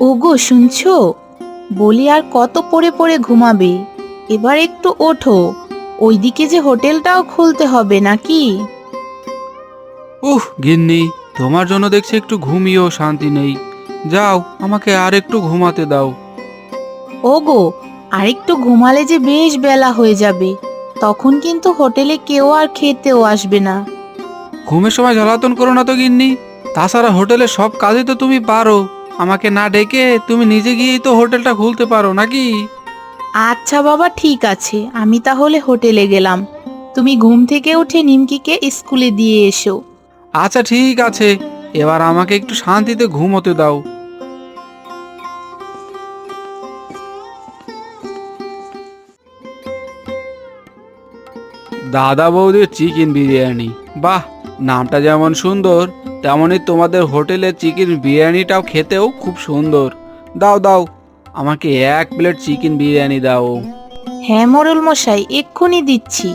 ওগো শুনছো? বলি আর কত পড়ে পড়ে ঘুমাবে? এবার একটু ওঠো। ওইদিকে যে হোটেলটাও খুলতে হবে নাকি? উহ গিন্নি তোমার জন্য দেখছি একটু ঘুমিয়েও শান্তি নেই। যাও আমাকে আর একটু ঘুমাতে দাও। ওগো আরেকটু ঘুমালে যে বেশ বেলা হয়ে যাবে। তখন কিন্তু হোটেলে কেউ আর খেতেও আসবে না। ঘুমের সময় জ্বালাতন করো না তো গিন্নি। তাছাড়া হোটেলে সব কাজই তো তুমি পারো। আমাকে না ডেকে তুমি নিজে গিয়েই তো হোটেলটা খুলতে পারো নাকি? আচ্ছা বাবা ঠিক আছে। আমি তাহলে হোটেলে গেলাম। তুমি ঘুম থেকে উঠে নিমকিকে স্কুলে দিয়ে এসো। আচ্ছা ঠিক আছে। এবার আমাকে একটু শান্তিতে ঘুমোতে দাও। দাদা বৌদির চিকেন বিরিয়ানি। বাহ নামটা যেমন সুন্দর তেমনই তোমাদের হোটেলের চিকেন বিরিয়ানিটাও খেতেও খুব সুন্দর। দাও দাও আমাকে এক প্লেট চিকেন বিরিয়ানি দাও। হ্যাঁ মোরল মশাই এক্ষুনি দিচ্ছি।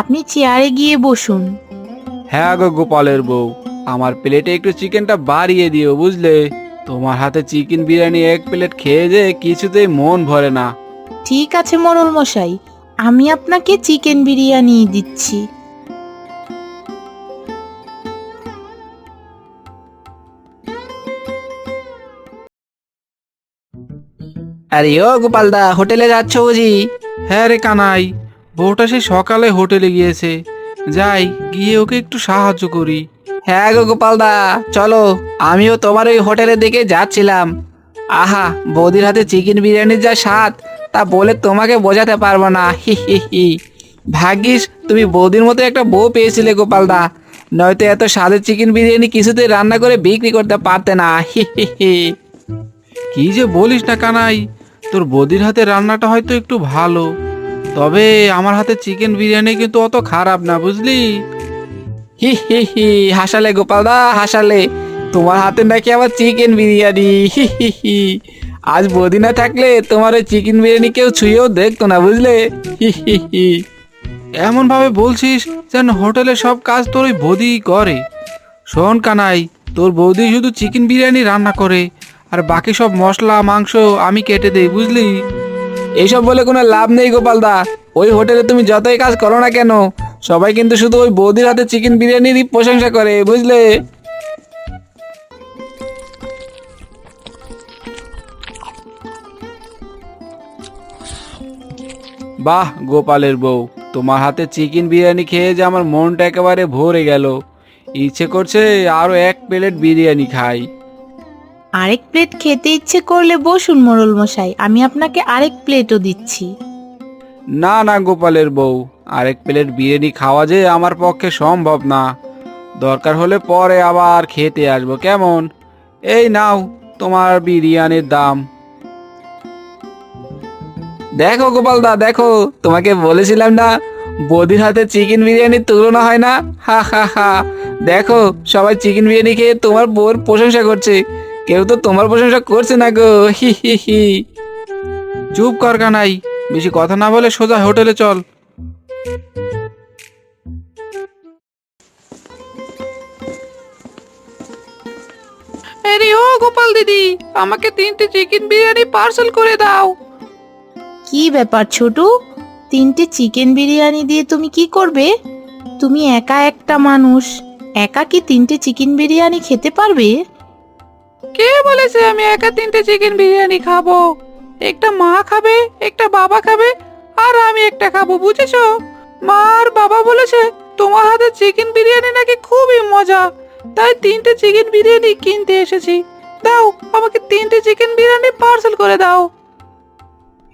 আপনি চেয়ারে গিয়ে বসুন। হ্যাঁ গো গোপালের বউ আমার প্লেটে একটু চিকেনটা বাড়িয়ে দিও বুঝলে? তোমার হাতে চিকেন বিরিয়ানি এক প্লেট খেয়ে যে কিছুতেই মন ভরে না। ঠিক আছে মোরল মশাই আমি আপনাকে চিকেন বিরিয়ানি দিচ্ছি। আরে ও গোপালদা হোটেলে যাচ্ছ বুঝি? হ্যাঁ রে কানাই বউটা সে সকালে হোটেলে গিয়েছে। যাই গিয়ে ওকে একটু সাহায্য করি। হ্যাঁ গো গোপালদা চলো। আমিও তোমার ওই হোটেলের দিকে যাচ্ছিলাম। আহা বৌদির হাতে চিকেন বিরিয়ানির যা স্বাদ তা বলে তোমাকে বোঝাতে পারব না। হি হি হি। ভাগ্যিস তুমি বৌদির মতো একটা বউ পেয়েছিলে গোপালদা। নয়তো এত স্বাদের চিকেন বিরিয়ানি কিছুতে রান্না করে বিক্রি করতে পারতে না। হি হি হি। কি যে বলিস না কানাই তোর বৌদির হাতে রান্নাটা হয়তো একটু ভালো। তবে আমার হাতে চিকেন বিরিয়ানি কিন্তু অত খারাপ না বুঝলি? হি হি হি। হাসালে গোপালদা হাসালে। তোমার হাতে নাকি আবার চিকেন বিরিয়ানি। হি হি হি। আজ বদি না থাকলে তোমার ওই চিকেন বিরিয়ানি কেউ ছুঁয়েও দেখতো না, বুঝলে? এমন ভাবে বলছিস যেন হোটেলে সব কাজ তোর ওই বৌদি করে। শোন কানাই, তোর বৌদি শুধু চিকেন বিরিয়ানি রান্না করে, আর বাকি সব মশলা, মাংস আমি কেটে দেই, বুঝলি? এইসব বলে কোনো লাভ নেই গোপালদা ওই হোটেলে তুমি যতই কাজ করো না কেন, সবাই কিন্তু শুধু ওই বৌদির হাতে চিকেন বিরিয়ানিরই প্রশংসা করে, বুঝলে? বাহ গোপালের বউ তোমার হাতে চিকেন বিরিয়ানি খেয়ে যে আমার মনটা একেবারে ভরে গেল। ইচ্ছে করছে আরও এক প্লেট বিরিয়ানি খাই। আরেক প্লেট খেতে ইচ্ছে করলে বসুন মোরল মশাই আমি আপনাকে আরেক প্লেটও দিচ্ছি। না না গোপালের বউ আরেক প্লেট বিরিয়ানি খাওয়া যে আমার পক্ষে সম্ভব না। দরকার হলে পরে আবার খেতে আসব কেমন? এই নাও তোমার বিরিয়ানির দাম। দেখো গোপালদা দেখো, তোমাকে বলেছিলাম না, বৌদির হাতে চিকেন বিরিয়ানির তুলনা হয় না? হা হা হা। দেখো, সবাই চিকেন বিরিয়ানি খেয়ে তোমার বোর প্রশংসা করছে। কেউ তো তোমার প্রশংসা করছে না গো, হি হি হি। চুপ কর কানাই, বেশি কথা না বলে সোজা হোটেলে চল। আরে ও গোপাল দিদি, আমাকে তিনটে চিকেন বিরিয়ানি পার্সেল করে দাও। কি ব্যাপার ছোটু? তিনটে চিকেন বিরিয়ানি দিয়ে তুমি কি করবে? তুমি একা একটা মানুষ, একা কি তিনটে চিকেন বিরিয়ানি খেতে পারবে? কে বলেছে আমি একা তিনটে চিকেন বিরিয়ানি খাব? একটা মা খাবে, একটা বাবা খাবে, আর আমি একটা খাব, বুঝেছ? মা আর বাবা বলেছে, তোমার হাতে চিকেন বিরিয়ানি নাকি খুবই মজা। তাই তিনটে চিকেন বিরিয়ানি কিনতে এসেছি। দাও, আমাকে তিনটে চিকেন বিরিয়ানি পার্সেল করে দাও।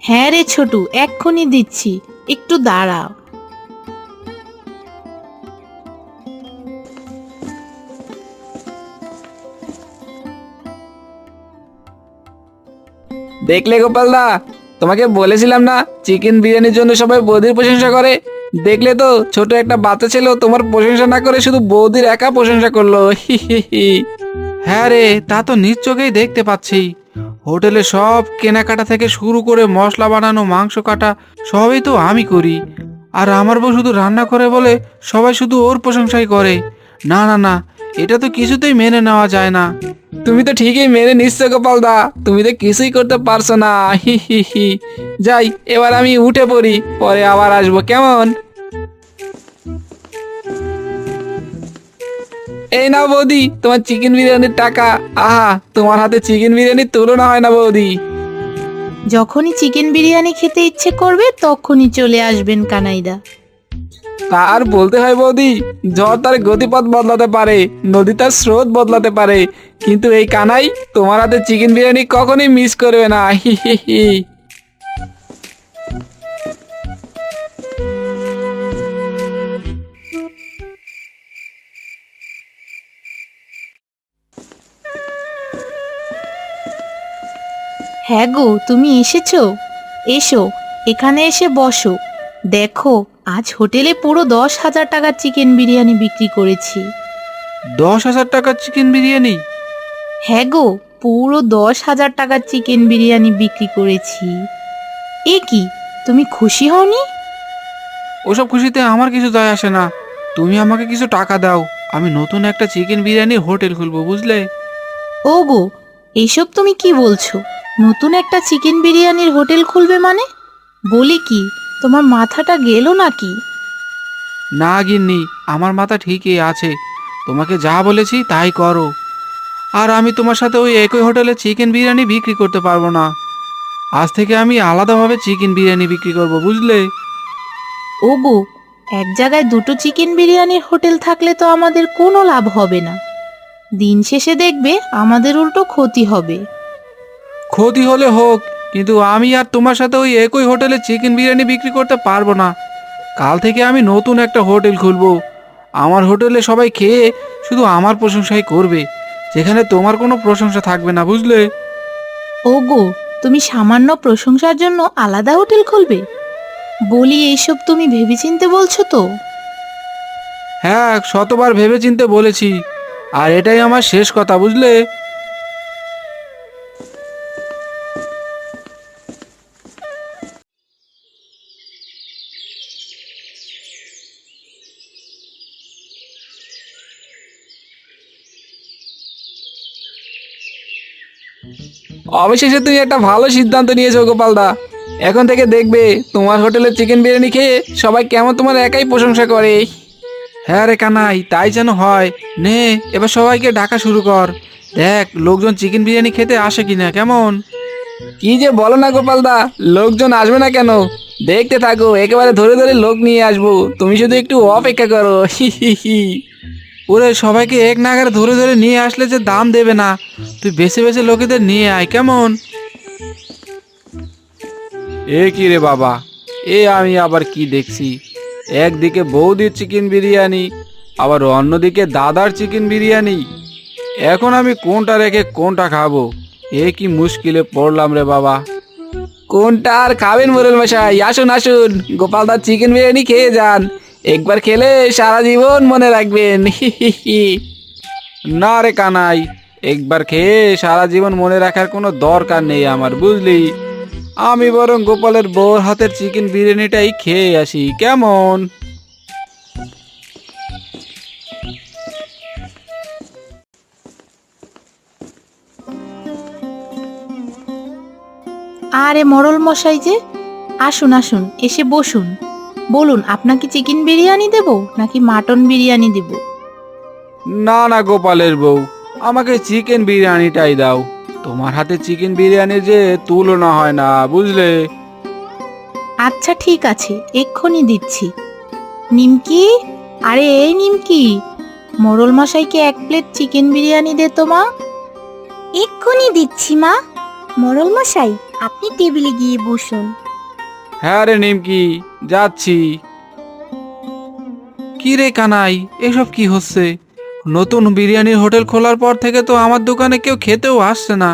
হ্যাঁ রে ছোটু এক্ষুনি দিচ্ছি। একটু দাঁড়াও। দেখলে গোপালদা তোমাকে বলেছিলাম না চিকেন বিরিয়ানির জন্য সবাই বৌদির প্রশংসা করে? দেখলে তো ছোট একটা বাচ্চা ছিল তোমার প্রশংসা না করে শুধু বৌদির একা প্রশংসা করল। হি হি হি হ্যাঁ রে তা তো নিজ চোখেই দেখতে পাচ্ছি। হোটেলে সব কেনাকাটা থেকে শুরু করে মশলা বানানো, মাংস কাটা, সবই তো আমি করি। আর আমার বউ শুধু রান্না করে বলে, সবাই শুধু ওর প্রশংসাই করে। না না না, এটা তো কিছুতেই মেনে নেওয়া যায় না। তুমি তো ঠিকই মেনে নিচ্ছ, গোপাল দা। তুমি তো কিছুই করতে পারছ না। হি হি হি। যাই, এবার আমি উঠে পড়ি, পরে আবার আসব। কেমন? এই না বৌদি তোমার চিকেন বিরিয়ানির টাকা। আহা তোমার হাতে চিকেন বিরিয়ানির তুলনা হয় না বৌদি। যখনই চিকেন বিরিয়ানি খেতে ইচ্ছে করবে তখনই চলে আসবেন কানাইদা। তার বলতে হয় বৌদি ঝড় তার গতিপথ বদলাতে পারে নদী তার স্রোত বদলাতে পারে। কিন্তু এই কানাই তোমার হাতে চিকেন বিরিয়ানি কখনোই মিস করবে না। হি হি হি। হ্যাঁ গো তুমি এসেছ? এসো এখানে এসে বসো। দেখো আজ হোটেলে পুরো দশ হাজার টাকার চিকেন বিরিয়ানি বিক্রি করেছি। দশ হাজার টাকার চিকেন বিরিয়ানি? হ্যাঁ গো পুরো দশ হাজার টাকার চিকেন বিরিয়ানি বিক্রি করেছি। এ কি তুমি খুশি হওনি? ওসব খুশিতে আমার কিছু যায় আসে না। তুমি আমাকে কিছু টাকা দাও আমি নতুন একটা চিকেন বিরিয়ানির হোটেল খুলবো বুঝলে? ও গো এইসব তুমি কি বলছো? নতুন একটা চিকেন বিরিয়ানির হোটেল খুলবে মানে? বলি কি তোমার মাথাটা গেল নাকি? না গিন্নি আমার মাথা ঠিকই আছে। তোমাকে যা বলেছি তাই করো। আর আমি তোমার সাথে ওই একই হোটেলে চিকেন বিরিয়ানি বিক্রি করতে পারব না। আজ থেকে আমি আলাদাভাবে চিকেন বিরিয়ানি বিক্রি করব বুঝলে? ও গো এক জায়গায় দুটো চিকেন বিরিয়ানির হোটেল থাকলে তো আমাদের কোনো লাভ হবে না। দিন শেষে দেখবে আমাদের উল্টো ক্ষতি হবে। ক্ষতি হলে হোক কিন্তু আমি আর তোমার সাথে ওই একই হোটেলে চিকেন বিরিয়ানি বিক্রি করতে পারব না। কাল থেকে আমি নতুন একটা হোটেল খুলবো। আমার হোটেলে সবাই খেয়ে শুধু আমার প্রশংসাই করবে যেখানে তোমার কোনো প্রশংসা থাকবে না বুঝলে? ও গো তুমি সামান্য প্রশংসার জন্য আলাদা হোটেল খুলবে? বলি এইসব তুমি ভেবেচিন্তে বলছো তো? হ্যাঁ শতবার ভেবেচিন্তে বলেছি আর এটাই আমার শেষ কথা বুঝলে? অবশেষে তুমি একটা ভালো সিদ্ধান্ত নিয়েছো, গোপালদা। এখন থেকে দেখবে, তোমার হোটেলের চিকেন বিরিয়ানি খেয়ে সবাই কেমন তোমার একাই প্রশংসা করে। হ্যাঁ রে কানাই, তাই যেন হয়। নে, এবার সবাইকে ডাকা শুরু কর। দেখ, লোকজন চিকেন বিরিয়ানি খেতে আসে কিনা, কেমন? কি যে বলো না, গোপালদা, লোকজন আসবে না কেন? দেখতে থাকো, একেবারে ধরে ধরে লোক নিয়ে আসব। তুমি শুধু একটু অপেক্ষা করো। হি হি হি। ওরে সবাইকে এক নাগারে ধরে ধরে নিয়ে আসলে যে দাম দেবে না। তুই বেছে বেছে লোকেদের নিয়ে আয় কেমন? এ কি রে বাবা? এ আমি আবার কি দেখছি? একদিকে বৌদির চিকেন বিরিয়ানি আবার অন্যদিকে দাদার চিকেন বিরিয়ানি। এখন আমি কোনটা রেখে কোনটা খাব? এ কি মুশকিলে পড়লাম রে বাবা। কোনটা আর খাবেন মোরেল মশাই? আসুন আসুন। গোপালদার চিকেন বিরিয়ানি খেয়ে যান। একবার খেলে সারা জীবন মনে রাখবেন। না রে কানাই, একবার খেয়ে সারা জীবন মনে রাখার কোনো দরকার নেই আমার, বুঝলি? আমি বরং গোপালের বউর হাতের চিকেন বিরিয়ানিটাই খেয়ে আসি, কেমন? আরে মরল মশাই যে, আসুন আসুন, এসে বসুন। বলুন আপনাকে চিকেন বিরিয়ানি দেব নাকি মাটন বিরিয়ানি দেব? না না গোপালের বউ আমাকে চিকেন বিরিয়ানিটাই দাও। তোমার হাতে চিকেন বিরিয়ানির যে তুলনা হয় না বুঝলে? আচ্ছা ঠিক আছে এক্ষুনি দিচ্ছি। নিমকি? আরে এই নিমকি মোরল মশাইকে এক প্লেট চিকেন বিরিয়ানি দে তো মা। এক্ষুনি দিচ্ছি মা। মোরল মশাই আপনি টেবিলে গিয়ে বসুন। হ্যাঁ রে নিমকি, যাচ্ছি। কি রে কানাই, এসব কি হচ্ছে? নতুন বিরিয়ানির হোটেল খোলার পর থেকে তো আমার দোকানে কেউ খেতেও আসছে না।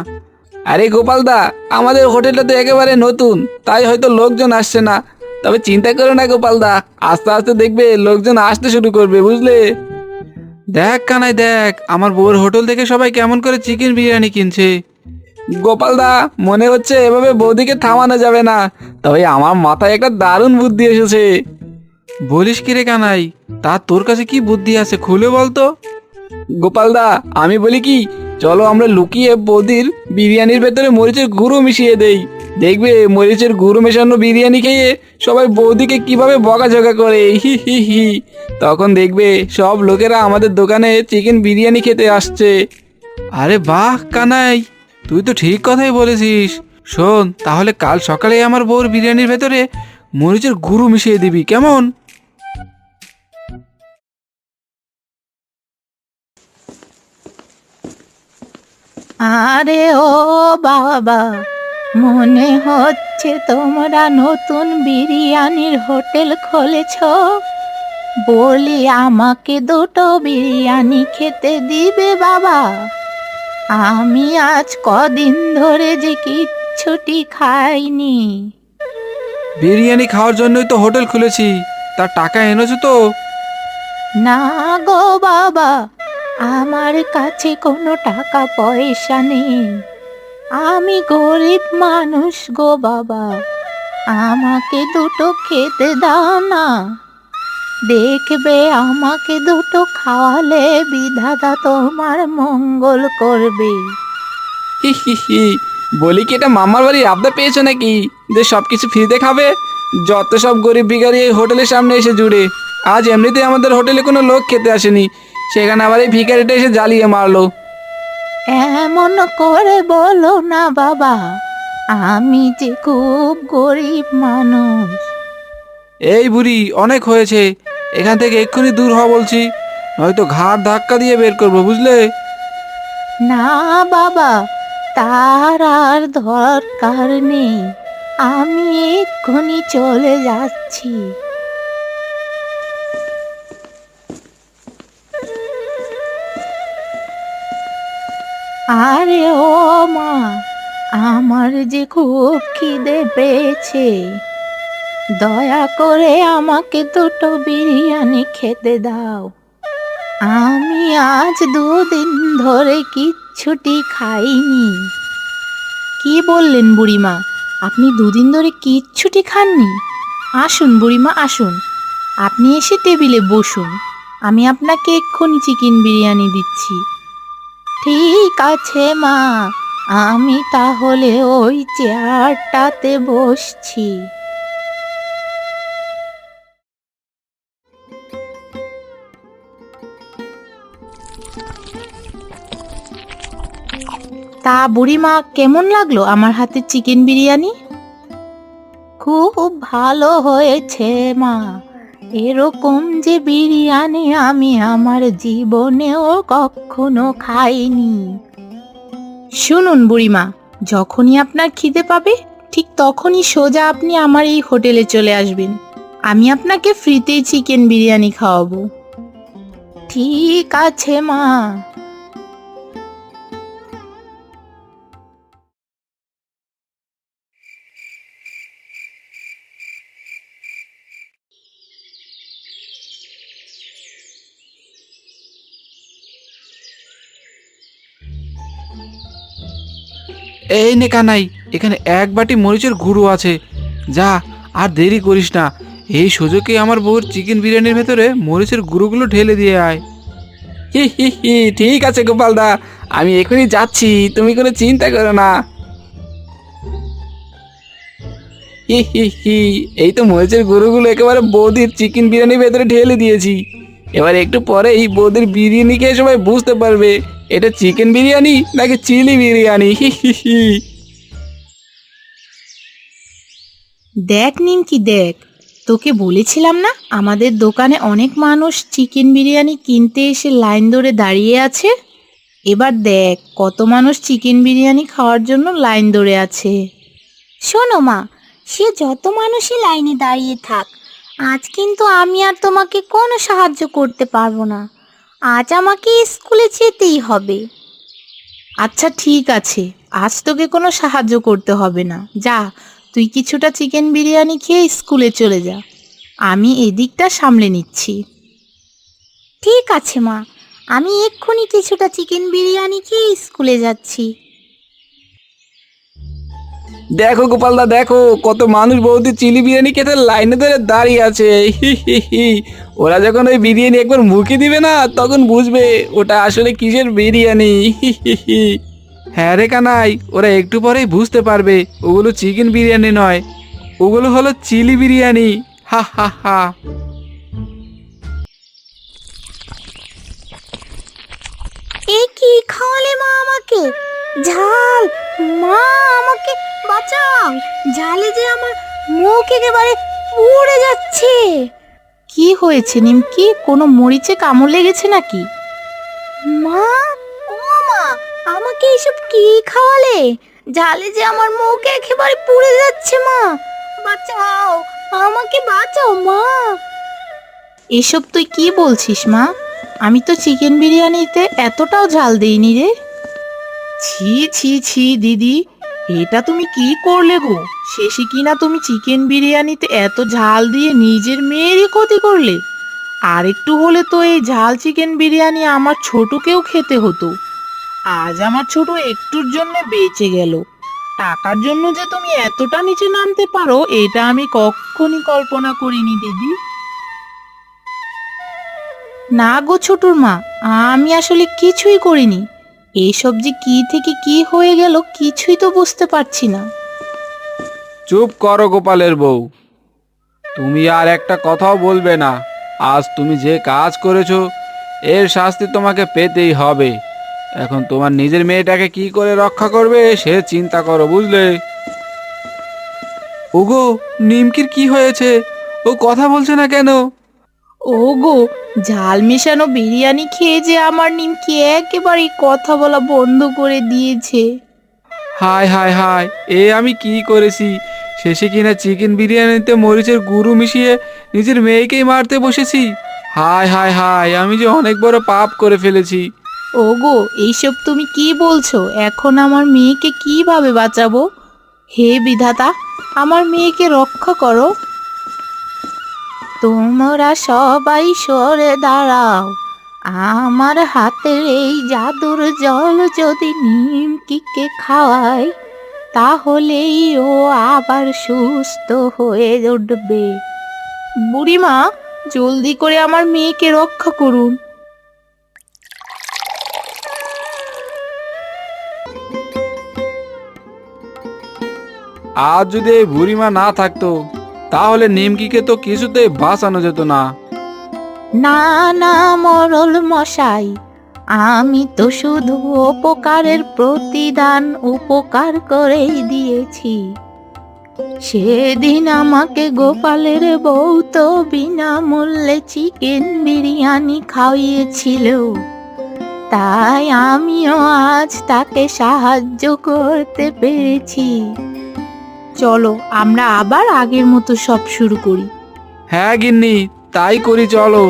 আরে গোপালদা আমাদের হোটেলটা তো একেবারে নতুন, তাই হয়তো লোকজন আসছে না। তবে চিন্তা করো না গোপালদা আস্তে আস্তে দেখবে লোকজন আসতে শুরু করবে, বুঝলে? দেখ কানাই, দেখ, আমার বউর হোটেল থেকে সবাই কেমন করে চিকেন বিরিয়ানি কিনছে। গোপালদা মনে হচ্ছে এভাবে বৌদিকে থামানো যাবে না। তবে আমার মাথায় একটা দারুণ বুদ্ধি এসেছে। বলিস কি রে কানাই? তা তোর কাছে কি বুদ্ধি আছে খুলে বলতো গোপালদা আমি বলি কি চলো আমরা লুকিয়ে বৌদির বিরিয়ানির ভেতরে মরিচের গুঁড়ো মিশিয়ে দেই। দেখবে মরিচের গুঁড়ো মেশানো বিরিয়ানি খেয়ে সবাই বৌদিকে কীভাবে বকাঝকা করে। হি হি হি। তখন দেখবে সব লোকেরা আমাদের দোকানে চিকেন বিরিয়ানি খেতে আসছে। আরে বাহ কানাই। তুই তো ঠিক কথাই বলেছিস। শোন, তাহলে কাল সকালে আমার বউর বিরিয়ানির ভেতরে মরিচের গুঁড়ো মিশিয়ে দিবি, কেমন? আরে ও বাবা, মনে হচ্ছে তোমরা নতুন বিরিয়ানির হোটেল খুলেছ। বলি আমাকে দুটো বিরিয়ানি খেতে দিবে বাবা। আমি আজ কদিন ধরে যে কিচ্ছুটি খাইনি। বিরিয়ানি খাওয়ার জন্যই তো হোটেল খুলেছি তার টাকা এনেছো তো? না গো বাবা আমার কাছে কোনো টাকা পয়সা নেই। আমি গরিব মানুষ গো বাবা আমাকে দুটো খেতে দাও না। দেখবে আমাকে দুটো খাওয়ালে বিধাতা তোমার মঙ্গল করবে। হি হি হি। বলি কি এটা মামার বাড়ি আবদা পেয়েছ নাকি? যে সব কিছু ফ্রিতে খাবে যত সব গরিব ভিখারি এই হোটেলের সামনে এসে জুড়ে। আজ এমনিতে আমাদের হোটেলে কোনো লোক খেতে আসেনি সেখানে আবার এই ভিখারিটা এসে জ্বালিয়ে মারলো। এমন করে বলো না বাবা আমি যে খুব গরিব মানুষ। এই বুড়ি অনেক হয়েছে। এখান থেকে এক্ষুনি দূর হ বলছি, নয়তো ঘাড় ধাক্কা দিয়ে বের করব, বুঝলে? না বাবা, তার আর দরকার নেই। আমি এক্ষুনি চলে যাচ্ছি। আরে ও মা, আমার যে খুব খিদে পেয়েছে। দয়া করে আমাকে দুটো বিরিয়ানি খেতে দাও। আমি আজ দুদিন ধরে কিচ্ছুটি খাইনি। কি বললেন বুড়িমা? আপনি দুদিন ধরে কিচ্ছুটি খাননি? আসুন বুড়িমা, আসুন। আপনি এসে টেবিলে বসুন। আমি আপনাকে এক্ষুনি চিকেন বিরিয়ানি দিচ্ছি। ঠিক আছে, মা। আমি তাহলে ওই চেয়ারটাতে বসছি। তা বুড়িমা, কেমন লাগল আমার হাতে চিকেন বিরিয়ানি? খুব ভালো হয়েছে মা। এরকম যে বিরিয়ানি আমি আমার জীবনেও কখনো খাইনি। শুনুন বুড়িমা, যখনই আপনার খিদে পাবে, ঠিক তখনই সোজা আপনি আমার এই হোটেলে চলে আসবেন। আমি আপনাকে ফ্রিতেই চিকেন বিরিয়ানি খাওয়াবো। ঠিক আছে মা। এই নে কানাই, এখানে এক বাটি মরিচের গুঁড়ো আছে। যা, আর দেরি করিস না। এই সুযোগে আমার বউর চিকেন বিরিয়ানির ভেতরে মরিচের গুঁড়োগুলো ঢেলে দিয়ে আয়। হি হি ঠিক আছে গোপালদা, আমি এখনই যাচ্ছি, তুমি কোনো চিন্তা করো না। হি এই তো মরিচের গুঁড়োগুলো একেবারে বৌদির চিকেন বিরিয়ানির ভেতরে ঢেলে দিয়েছি। এবার একটু পরে এই বৌদির বিরিয়ানি খেয়ে সবাই বুঝতে পারবে। এটা চিকেন বিরিয়ানি নাকি চিলি বিরিয়ানি? হি হি হি দেখ নিমকি দেখ। তোকে বলেছিলাম না আমাদের দোকানে অনেক মানুষ চিকেন বিরিয়ানি কিনতে এসে লাইন ধরে দাঁড়িয়ে আছে? এবার দেখ কত মানুষ চিকেন বিরিয়ানি খাওয়ার জন্য লাইন ধরে আছে। শোনো মা সে যত মানুষই লাইনে দাঁড়িয়ে থাক আজ কিন্তু আমি আর তোমাকে কোনো সাহায্য করতে পারব না। আজ আমাকে স্কুলে যেতেই হবে। আচ্ছা ঠিক আছে। আজ তোকে কোনো সাহায্য করতে হবে না। যা তুই কিছুটা চিকেন বিরিয়ানি খেয়ে স্কুলে চলে যা। আমি এদিকটা সামলে নিচ্ছি। ঠিক আছে মা। আমি এক্ষুনি কিছুটা চিকেন বিরিয়ানি খেয়ে স্কুলে যাচ্ছি। দেখো গোপালদা, দেখো, কত মানুষ বৌদি চিলি বিরিয়ানি খেতে লাইনে ধরে দাঁড়িয়ে আছে। ওরা যখন ওই বিরিয়ানি একবার মুখে দিবে না, তখন বুঝবে ওটা আসলে কিসের বিরিয়ানি। হ্যাঁ রে কানাই, ওরা একটু পরেই বুঝতে পারবে, ওগুলো চিকেন বিরিয়ানি নয়। ওগুলো হলো চিলি বিরিয়ানি। হা হা হা। এ কি খাওয়ালে মা আমাকে? ঝাল। মা আমাকে বাঁচাও। ঝালে যে আমার মুখ একেবারে পুড়ে যাচ্ছে। কি হয়েছে নিমকি? কোনো মরিচে কামড় লেগেছে নাকি? মা ও মা আমাকে এসব কি খাওয়ালে? ঝালে যে আমার মুখ একেবারে পুড়ে যাচ্ছে মা। বাঁচাও আমাকে বাঁচাও মা। এসব তুই কি বলছিস মা? আমি তো চিকেন বিরিয়ানিতে এতটাও ঝাল দিইনি রে। ছি ছি ছি, দিদি। এটা তুমি কি করলে গো? শেষে কিনা তুমি চিকেন বিরিয়ানিতে এত ঝাল দিয়ে নিজের মেয়েরই ক্ষতি করলে? আর একটু হলে তো এই ঝাল চিকেন বিরিয়ানি আমার ছোটকেও খেতে হতো। আজ আমার ছোট একটুর জন্য বেঁচে গেল। টাকার জন্য যে তুমি এতটা নিচে নামতে পারো, এটা আমি কখনই কল্পনা করিনি, দিদি। না গো ছোটুর মা আমি আসলে কিছুই করিনি। এইসব যে কি থেকে কি হয়ে গেল কিছুই তো বুঝতে পারছি না। চুপ করো গোপালের বউ। তুমি আর একটা কথাও বলবে না। আজ তুমি যে কাজ করেছ এর শাস্তি তোমাকে পেতেই হবে। এখন তোমার নিজের মেয়েটাকে কি করে রক্ষা করবে সে চিন্তা করো বুঝলে? ওগো নিমকির কি হয়েছে? ও কথা বলছে না কেন? ও গো ঝাল মেশানো বিরিয়ানি খেয়ে যে আমার নিমকি একেবারে কথা বলা বন্ধ করে দিয়েছে। হায় হায় হায় এ আমি কি করেছি? শেষে কিনা চিকেন বিরিয়ানিতে মরিচের গুঁড়ো মিশিয়ে নিজের মেয়েকেই মারতে বসেছি? হায় হায় হায় আমি যে অনেক বড় পাপ করে ফেলেছি। ও গো এইসব তুমি কি বলছো? এখন আমার মেয়েকে কীভাবে বাঁচাবো? হে বিধাতা আমার মেয়েকে রক্ষা করো। তোমরা সবাই সরে দাঁড়াও। আমার হাতের এই জাদুর জল যদি নিমকিকে খাওয়াই, তাহলেই ও আবার সুস্থ হয়ে উঠবে। বুড়িমা, জলদি করে আমার মেয়েকে রক্ষা করুন। আজ যদি এই বুড়িমা না থাকতো তাহলে নিমকিকে তো কিছুতেই বাঁচানো যেত না। না না, মরল মশাই, আমি তো শুধু উপকারের প্রতিদান উপকার করেই দিয়েছি। সেদিন আমাকে গোপালের বউ তো বিনামূল্যে চিকেন বিরিয়ানি খাইয়েছিল। তাই আমিও আজ তাকে সাহায্য করতে পেরেছি। চলো আমরা আবার আগের মতো সব শুরু করি। হ্যাঁ গিন্নি তাই করি চলো।